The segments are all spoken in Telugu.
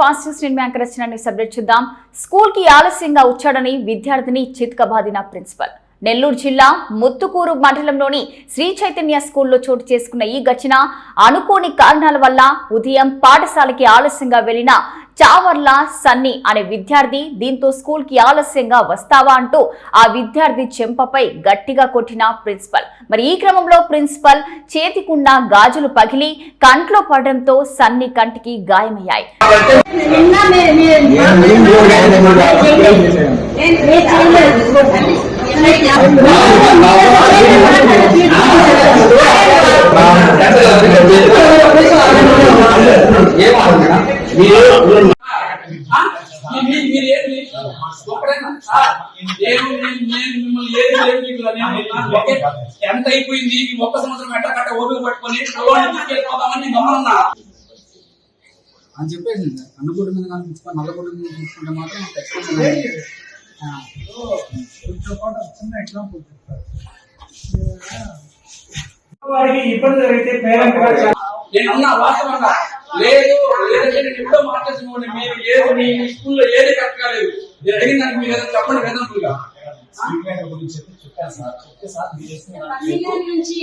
ఫాస్ట్ న్యూస్ నేను మీ యాంకర్ రచన న్యూస్ అప్డేట్ చూద్దాం. స్కూల్కి ఆలస్యంగా వచ్చాడని విద్యార్థిని చిత్కబాదిన ప్రిన్సిపల్. నెల్లూరు జిల్లా ముత్తుకూరు మండలంలోని శ్రీ చైతన్య స్కూల్లో చోటు చేసుకున్న ఈ ఘటన అనుకోని కారణాల వల్ల ఉదయం పాఠశాలకి ఆలస్యంగా వెళ్ళిన చావర్ల సన్ని అనే విద్యార్థి దీంతో స్కూల్కి ఆలస్యంగా వస్తావా అంటూ ఆ విద్యార్థి చెంపపై గట్టిగా కొట్టిన ప్రిన్సిపల్. మరి ఈ క్రమంలో ప్రిన్సిపల్ చేతికున్న గాజులు పగిలి కంట్లో పడడంతో సన్ని కంటికి గాయమయ్యాయి. నేను నేను కూడా ఆయన కూడా చేశాను. నేను- నేను చేయలేదు. మీరు మీరు ఏంటి ఒక్కడేనా సార్ నేను నేను నేను మిమ్మల్ని ఏది లేదు మీకు నేను ఒకే ఎంత అయిపోయింది ఈ ఒక్క సంవత్సరం ఎట్ట కట్ట ఓపిక పట్టుకొని నేను గమనున్నా అని చెప్పేసి అన్నగూడ మీద కానీ చూసుకొని నల్లగూడ మీద చూసుకుంటే మాత్రం వారికి ఇబ్బంది జరిగితే పేరెంట్ వాస్తవంగా. లేదు లేదంటే ఎప్పుడో మాట్లాడుతున్నాను. మీరు ఏది మీ స్కూల్లో ఏది కరెక్ట్ కాలేదు నేను అడిగిన దానికి మీరు చెప్పండి వేదంతులుగా పిల్లల నుంచి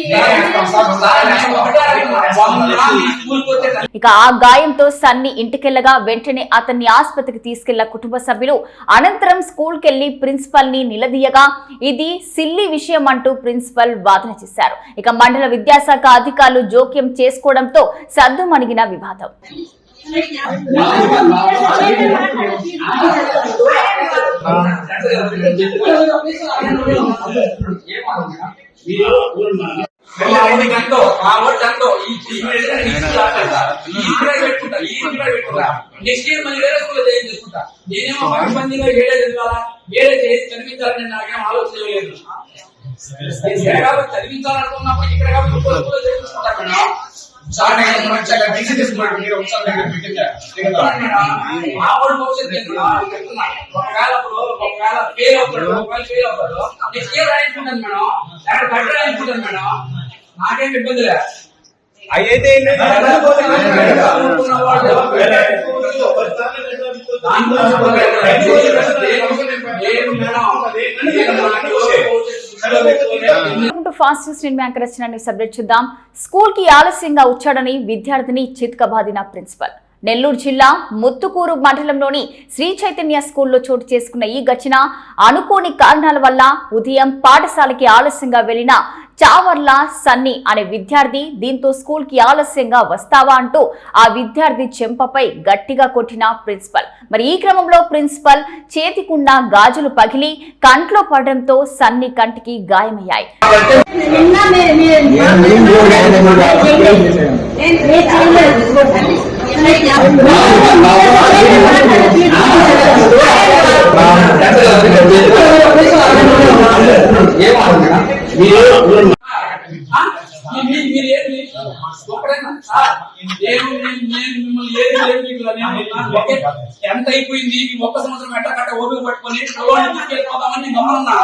స్కూల్కి వచ్చే ఇక ఆ గాయంతో సన్ని ఇంటికెళ్ళగా వెంటనే అతన్ని ఆసుపత్రికి తీసుకెళ్ళ కుటుంబ సభ్యులు అనంతరం స్కూల్ కెళ్ళి ప్రిన్సిపల్ని నిలదీయగా ఇది సిల్లి విషయం అంటూ ప్రిన్సిపల్ వాదన చేశారు ఇక మండల విద్యాశాఖ అధికారులు జోక్యం చేసుకోవడంతో సద్దుమణిగిన వివాదం గంటో ఆ ఓటు గంటో ఈ పెట్టుకుంటా ఈ పెట్టుకుంటా నెక్స్ట్ ఇయర్ మళ్ళీ వేరే స్కూల్లో జాయిన్ చేసుకుంటా నేనేమో పక్కబందిగా ఏడే చదివాలా ఏడే చేసి చదివించాలని నాకేం ఆలోచన లేదు చదివించాలనుకున్నప్పుడు ఇక్కడ కాబట్టి స్కూల్లో చదివించుకుంటా సార్ నేను వచ్చాక టీసీ తీసుకున్నాడు మీరు ఒకసారి దగ్గర. ఒకవేళ ఒకవేళ ఫెయిల్ అవుతాడు ఒకవేళ ఫెయిల్ అవుతాడు నెక్స్ట్ ఇయర్ రాయించుకుంటాను మేడం. లేకపోతే బయట రాయించుకుంటాను మేడం. నాకేం ఇబ్బంది అయితే టు ఫాస్ట్ న్యూస్ నేను మీ యాంకర్ రచన చూద్దాం. స్కూల్కి ఆలస్యంగా వచ్చాడని విద్యార్థిని చిత్కబాదిన ప్రిన్సిపల్. నెల్లూరు జిల్లా ముత్తుకూరు మండలంలోని శ్రీ చైతన్య స్కూల్లో చోటు చేసుకున్న ఈ ఘటన అనుకోని కారణాల వల్ల ఉదయం పాఠశాలకి ఆలస్యంగా వెళ్ళిన చావర్ల సన్ని అనే విద్యార్థి దీంతో స్కూల్కి ఆలస్యంగా వస్తావా అంటూ ఆ విద్యార్థి చెంపపై గట్టిగా కొట్టిన ప్రిన్సిపల్. మరి ఈ క్రమంలో ప్రిన్సిపల్ చేతికున్న గాజులు పగిలి కంట్లో పడడంతో సన్ని కంటికి గాయమయ్యాయి. నేను నేను కూడా ఆయన కూడా చేశాను. నేను- నేను చేయలేదు. ఆ? మీ- మీ- మీరు ఏంటి ఒక్కడేనా సార్ నేను నేను నేను మిమ్మల్ని ఏది లేదు మీకు నేను ఒకే ఎంత అయిపోయింది ఈ ఒక్క సంవత్సరం ఎట్ట కట్ట ఓపిక పట్టుకొని నేను గమనున్నా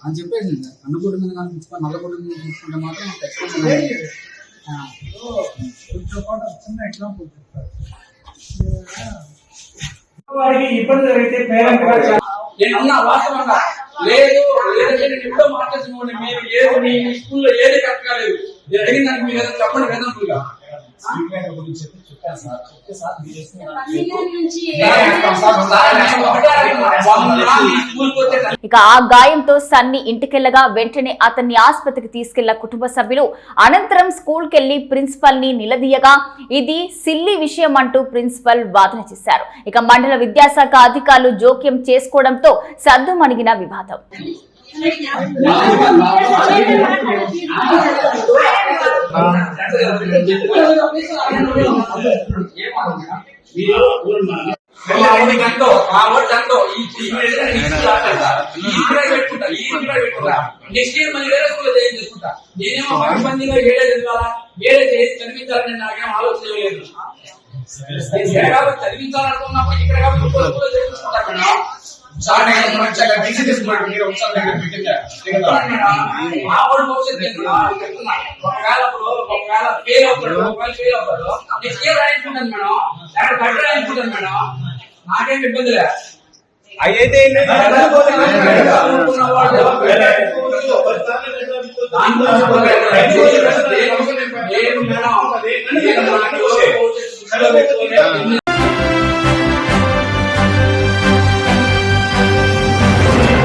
అని చెప్పేసి అన్నగూడ మీద కానీ నల్లగూడ మీద చూసుకుంటే మాత్రం వారికి ఇబ్బంది జరిగితే పేరెంట్ నేను అన్నా. వాస్తవంగా లేదు లేదంటే నేను ఎప్పుడో మాట్లాడుతున్నాను మీరు ఏది మీ స్కూల్లో ఏది కరెక్ట్ కాలేదు నేను అడిగిన దానికి మీరు ఏదో చెప్పండి ఇక ఆ గాయంతో సన్ని ఇంటికెళ్ళగా వెంటనే అతన్ని ఆసుపత్రికి తీసుకెళ్ళ కుటుంబ సభ్యులు. అనంతరం స్కూల్ కెళ్ళి ప్రిన్సిపల్ని నిలదీయగా ఇది సిల్లి విషయం అంటూ ప్రిన్సిపల్ వాదన చేశారు. ఇక మండల విద్యాశాఖ అధికారులు జోక్యం చేసుకోవడంతో సద్దుమణిగిన వివాదం. గంటో ఆ ఓటు గంటో ఈ పెట్టుకుంటా ఈ పెట్టుకుంటా నెక్స్ట్ ఇయర్ మళ్ళీ వేరే స్కూల్లో జాయిన్ చేసుకుంటా నేనేమో పక్కబందిగా ఏడే చదివాలా ఏడే చేసి చదివించాలని నాకేం ఆలోచన లేదు చదివించాలనుకున్నప్పుడు ఇక్కడ కాబట్టి సార్ నేను మంచిగా టీసీ తీసుకున్నాడు మీరు ఒకసారి దగ్గర పెట్టిందా చెప్తున్నాను మేడం. మా వాడు భవిష్యత్తు ఏంటి మేడం? చెప్తున్నాను. ఒకవేళ ఇప్పుడు ఒకవేళ ఫెయిల్ అవుతాడు ఒకవేళ ఫెయిల్ అవుతాడు నెక్స్ట్ ఇయర్ రాయించుకుంటాను మేడం లేకపోతే బట్టి రాయించుకుంటాను మేడం నాకేం ఇబ్బంది లేదు అయితే దాని గురించి